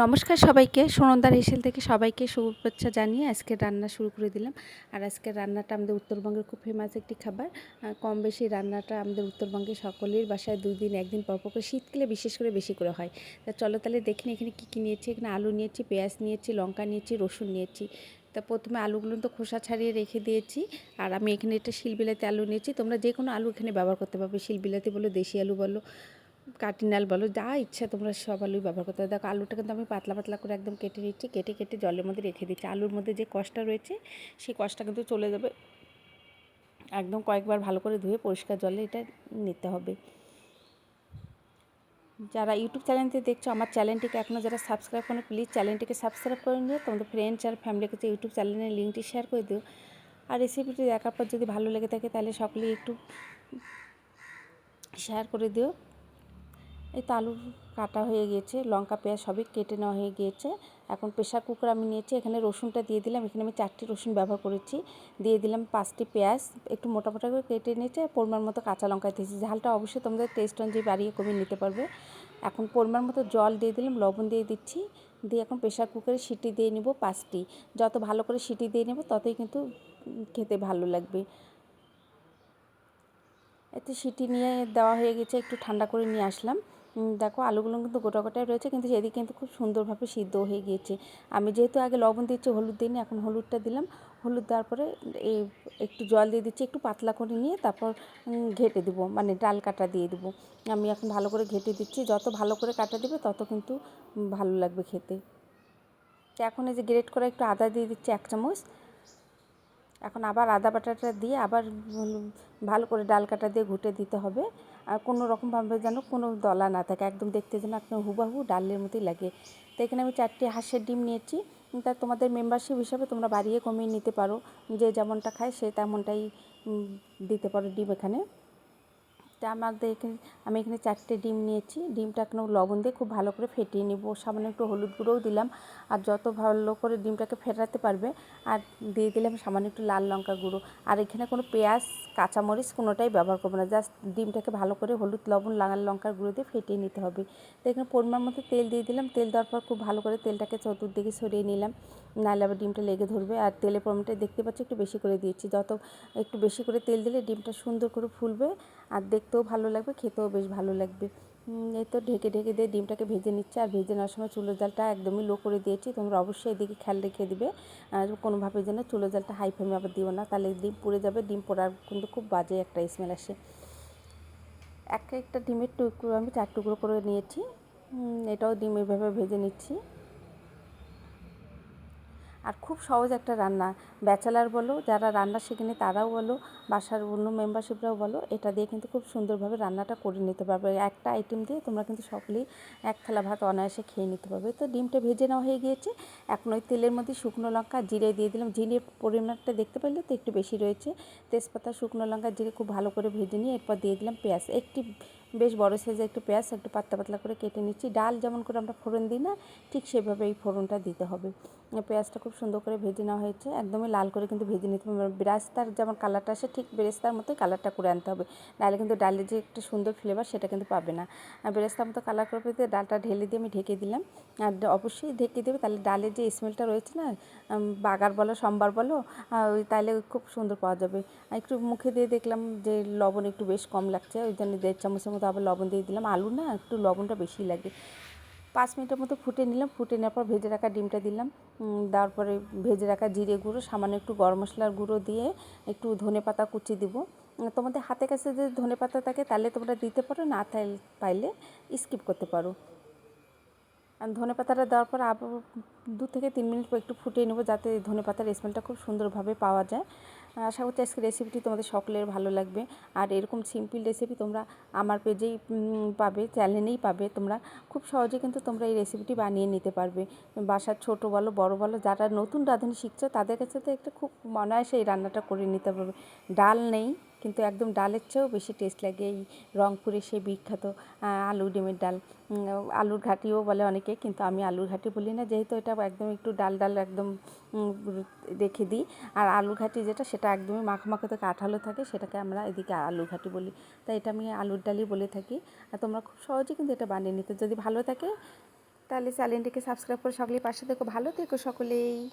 নমস্কার সবাইকে। সোনন্দার হেসেল থেকে সবাইকে শুভেচ্ছা জানিয়ে আজকে রান্না শুরু করে দিলাম। আর আজকে রান্নাটা আমাদের উত্তরবঙ্গের খুব ফেমাস একটি খাবার। কম বেশি রান্নাটা আমাদের উত্তরবঙ্গে সকলের বাসায় দুই দিন, একদিন পর পর করে শীতকালে বিশেষ করে বেশি করে হয়। তা চলো তাহলে দেখি এখানে কী কী নিয়েছি। এখানে আলু নিয়েছি, পেঁয়াজ নিয়েছি, লঙ্কা নিয়েছি, রসুন নিয়েছি। তা প্রথমে আলুগুলো তো খোসা ছাড়িয়ে রেখে দিয়েছি। আর আমি এখানে একটা শিলবিলাতি আলু নিয়েছি। তোমরা যে কোনো আলু এখানে ব্যবহার করতে পারবে। শিলবিলাতি বলো, দেশি আলু বলো কাটিনাল বলো, যা ইচ্ছা তোমরা সব আলুই ব্যবহার করতে দেখো, আলুটা কিন্তু আমি পাতলা পাতলা করে একদম কেটে নিচ্ছি, কেটে কেটে জলের মধ্যে রেখে দিচ্ছি। আলুর মধ্যে যে কষটা রয়েছে, সেই কষটা কিন্তু চলে যাবে। একদম কয়েকবার ভালো করে ধুয়ে পরিষ্কার জলে এটা নিতে হবে। যারা ইউটিউব চ্যানেলটি দেখছ, আমার চ্যানেলটিকে এখনও যারা সাবস্ক্রাইব করো প্লিজ চ্যানেলটিকে সাবস্ক্রাইব করে নিও। তোমাদের ফ্রেন্ডস আর ফ্যামিলির কাছে ইউটিউব চ্যানেলের লিঙ্কটি শেয়ার করে দিও। আর রেসিপিটি দেখার পর যদি ভালো লেগে থাকে, তাহলে সকলেই একটু শেয়ার করে দিও। এই তো আলু কাটা হয়ে গিয়েছে লঙ্কা, পেঁয়াজ সবই কেটে নেওয়া হয়ে গিয়েছে এখন প্রেশার কুকার আমি নিয়েছি, এখানে রসুনটা দিয়ে দিলাম। এখানে আমি চারটি রসুন ব্যবহার করেছি। দিয়ে দিলাম পাঁচটি পেঁয়াজ, একটু মোটা মোটা করে কেটে নিয়েছে পরিমাণ মতো কাঁচা লঙ্কা দিয়েছি। ঝালটা অবশ্যই তোমাদের টেস্ট অনুযায়ী বাড়িয়ে কমিয়ে নিতে পারবে। এখন পরিমাণ মতো জল দিয়ে দিলাম, লবণ দিয়ে দিচ্ছি। দিয়ে এখন প্রেশার কুকারে সিটি দিয়ে নিব পাঁচটি। যত ভালো করে সিটি দিয়ে নেব, ততই কিন্তু খেতে ভালো লাগবে। এতে সিটি নিয়ে দেওয়া হয়ে গেছে, একটু ঠান্ডা করে নিয়ে আসলাম। দেখো আলুগুলো কিন্তু গোটা গোটায় রয়েছে, কিন্তু সেদিকে কিন্তু খুব সুন্দরভাবে সিদ্ধ হয়ে গিয়েছে। আমি যেহেতু আগে লবণ দিচ্ছি হলুদ দিইনি, এখন হলুদটা দিলাম। হলুদ দেওয়ার পরে এই একটু জল দিয়ে দিচ্ছি, একটু পাতলা করে নিয়ে তারপর ঘেটে দেবো মানে ডাল কাটা দিয়ে দেবো। আমি এখন ভালো করে ঘেটে দিচ্ছি, যত ভালো করে কাটা দেবে তত কিন্তু ভালো লাগবে খেতে। এখন এই যে গ্রেট করে একটু আদা দিয়ে দিচ্ছি এক চামচ। এখন আবার আদা বাটাটা দিয়ে আবার ভালো করে ডাল কাটা দিয়ে ঘুটে দিতে হবে। আর কোনো রকমভাবে যেন কোনো দলা না থাকে, একদম দেখতে যেন আপনার হুবাহু ডালের মতোই লাগে। তো এখানে আমি চারটি হাঁসের ডিম নিয়েছি। তা তোমাদের মেম্বারশিপ হিসাবে তোমরা বাড়িয়ে কমিয়ে নিতে পারো। যে যেমনটা খায় সে তেমনটাই দিতে পারো ডিম এখানে। তা আমাদের এখানে, আমি এখানে চারটে ডিম নিয়েছি। ডিমটা এখন লবণ দিয়ে খুব ভালো করে ফেটিয়ে নিব। সামান্য একটু হলুদ গুঁড়োও দিলাম। আর যত ভালো করে ডিমটাকে ফেটাতে পারবে, আর দিয়ে দিলাম সামান্য একটু লাল লঙ্কা গুঁড়ো। আর এখানে কোনো পেঁয়াজ কাঁচামরিচ কোনোটাই ব্যবহার করব না। জাস্ট ডিমটাকে ভালো করে হলুদ, লবণ, লাল লঙ্কার গুঁড়ো দিয়ে ফেটিয়ে নিতে হবে। তো এখানে পরিমাণ মতো তেল দিয়ে দিলাম। তেল দেওয়ার পর খুব ভালো করে তেলটাকে চতুর্দিকে সরিয়ে নিলাম। নাহলে আবার ডিমটা লেগে ধরবে। আর তেলের পরিমাণটা দেখতে পাচ্ছি, একটু বেশি করে দিয়েছি। যত একটু বেশি করে তেল দিলে ডিমটা সুন্দর করে ফুলবে আর দেখতেও ভালো লাগবে, খেতেও বেশ ভালো লাগবে। এই তো ঢেকে ঢেকে দিয়ে ডিমটাকে ভেজে নিচ্ছে। আর ভেজে নেওয়ার সময় চুলোর জালটা একদমই লো করে দিয়েছি। তোমরা অবশ্যই এদিকে খেয়াল রেখে দিবে। আর কোনোভাবে যেন চুলোর জালটা হাই ফ্লেমে আবার দিও না। তাহলে ডিম পুড়ে যাবে। ডিম পোড়ার কিন্তু খুব বাজে একটা স্মেল আসে। এক একটা ডিমের টুকরো আমি চার টুকরো করে নিয়েছি। এটাও ডিম এভাবে ভেজে নিচ্ছি। আর খুব সহজ একটা রান্না। ব্যাচেলার বলো, যারা রান্না শেখেনি তারাও বলো, বাসার অন্য মেম্বারশিপরাও বলো, এটা দিয়ে কিন্তু খুব সুন্দরভাবে রান্নাটা করে নিতে পারবে। একটা আইটেম দিয়ে তোমরা কিন্তু সকলেই এক থালা ভাত অনায়াসে খেয়ে নিতে পারবে। তো ডিমটা ভেজে নেওয়া হয়ে গিয়েছে। এখন ওই তেলের মধ্যে শুকনো লঙ্কা জিরে দিয়ে দিলাম। জিরের পরিমাণটা দেখতে পারলে তো একটু বেশি রয়েছে। তেজপাতা, শুকনো লঙ্কা, জিরে খুব ভালো করে ভেজে নিয়ে এরপর দিয়ে দিলাম পেঁয়াজ। একটি বেশ বড় সাইজে একটু পেঁয়াজ, একটু পাতলা পাতলা করে কেটে নিচ্ছি। ডাল যেমন করে আমরা ফোড়ন দিই না, ঠিক সেভাবে এই ফোড়নটা দিতে হবে। পেঁয়াজটা খুব সুন্দর করে ভেজে নেওয়া হয়েছে, একদমই লাল করে কিন্তু ভেজে নিতে হবে। বেরাস্তার যেমন কালারটা আসে, ঠিক বেরেস্তার মতোই কালারটা করে আনতে হবে। নাহলে কিন্তু ডালের যে একটা সুন্দর ফ্লেভার সেটা কিন্তু পাবে না। আর বেরেস্তার মতো কালার করে পেতে ডালটা ঢেলে দিয়ে আমি ঢেকে দিলাম। আর অবশ্যই ঢেকে দেবে, তাহলে ডালের যে স্মেলটা রয়েছে না বাগার বলো সম্বার বলো ওই তাহলে খুব সুন্দর পাওয়া যাবে। একটু মুখে দিয়ে দেখলাম যে লবণ একটু বেশ কম লাগছে, ওই জন্য দেড় চামচের মতো আবার লবণ দিয়ে দিলাম। আলু না একটু লবণটা বেশি লাগে। পাঁচ মিনিটের মতো ফুটে নিলাম। ফুটে নেওয়ার পর ভেজে রাখা ডিমটা দিলাম। দেওয়ার পরে ভেজে রাখা জিরে গুঁড়ো, সামান্য একটু গরম মশলার গুঁড়ো দিয়ে একটু ধনে পাতা কুচি দিব। তোমাদের হাতে কাছে যদি ধনে পাতা থাকে তাহলে তোমরা দিতে পারো, না পাইলে স্কিপ করতে পারো। ধনে পাতাটা দেওয়ার পর আবার দু থেকে তিন মিনিট একটু ফুটিয়ে নেব যাতে ধনে পাতার স্মেলটা খুব সুন্দরভাবে পাওয়া যায়। আশা করছি আজকে রেসিপিটি তোমাদের সকলের ভালো লাগবে। আর এরকম সিম্পল রেসিপি তোমরা আমার পেজেই পাবে চ্যানেলেই পাবে। তোমরা খুব সহজে কিন্তু তোমরা এই রেসিপিটি বানিয়ে নিতে পারবে। বাসার ছোট বলো, বড় বলো, যারা নতুন রাঁধুনি শিখছো, তাদের কাছে তো একটা খুব অনায়াসে এই রান্নাটা করে নিতে পারবে। ডাল নেই, কিন্তু একদম ডালের চেয়েও বেশি টেস্ট লাগে এই রংপুরে সেই বিখ্যাত আলু ডিমের ডাল। আলুর ঘাটিও বলে অনেকে, কিন্তু আমি আলুর ঘাটি বলি না, যেহেতু এটা একদম একটু ডাল ডাল একদম রেখে দিই। আর আলুর ঘাটি যেটা, সেটা একদমই মাখো মাখো থেকে আঠালো থাকে, সেটাকে আমরা এদিকে আলু ঘাটি বলি। তাই এটা আমি আলুর ডালি বলে থাকি। আর তোমরা খুব সহজে কিন্তু এটা বানিয়ে নিতে। যদি ভালো থাকে, তাহলে চ্যানেলটিকে সাবস্ক্রাইব করে সকলেই পাশে দেখো ভালো থেকো সকলেই।